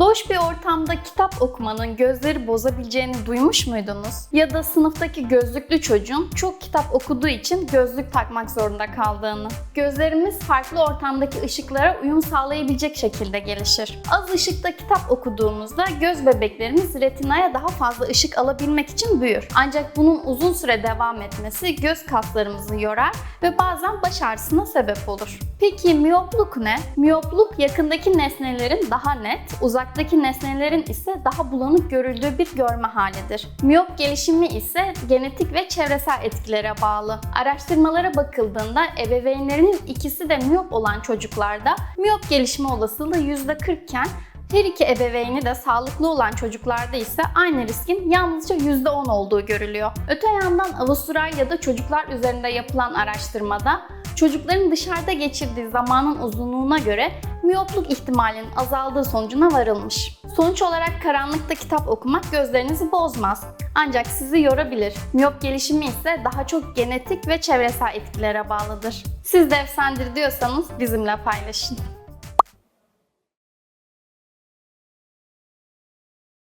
Loş bir ortamda kitap okumanın gözleri bozabileceğini duymuş muydunuz? Ya da sınıftaki gözlüklü çocuğun çok kitap okuduğu için gözlük takmak zorunda kaldığını. Gözlerimiz farklı ortamdaki ışıklara uyum sağlayabilecek şekilde gelişir. Az ışıkta kitap okuduğumuzda göz bebeklerimiz retinaya daha fazla ışık alabilmek için büyür. Ancak bunun uzun süre devam etmesi göz kaslarımızı yorar ve bazen baş ağrısına sebep olur. Peki miyopluk ne? Miyopluk yakındaki nesnelerin daha net, uzaktaki nesnelerin ise daha bulanık görüldüğü bir görme halidir. Miyop gelişimi ise genetik ve çevresel etkilere bağlı. Araştırmalara bakıldığında ebeveynlerinin ikisi de miyop olan çocuklarda miyop gelişme olasılığı %40 iken her iki ebeveyni de sağlıklı olan çocuklarda ise aynı riskin yalnızca %10 olduğu görülüyor. Öte yandan Avustralya'da çocuklar üzerinde yapılan araştırmada çocukların dışarıda geçirdiği zamanın uzunluğuna göre miyopluk ihtimalinin azaldığı sonucuna varılmış. Sonuç olarak karanlıkta kitap okumak gözlerinizi bozmaz. Ancak sizi yorabilir. Miyop gelişimi ise daha çok genetik ve çevresel etkilere bağlıdır. Siz de efsendir diyorsanız bizimle paylaşın.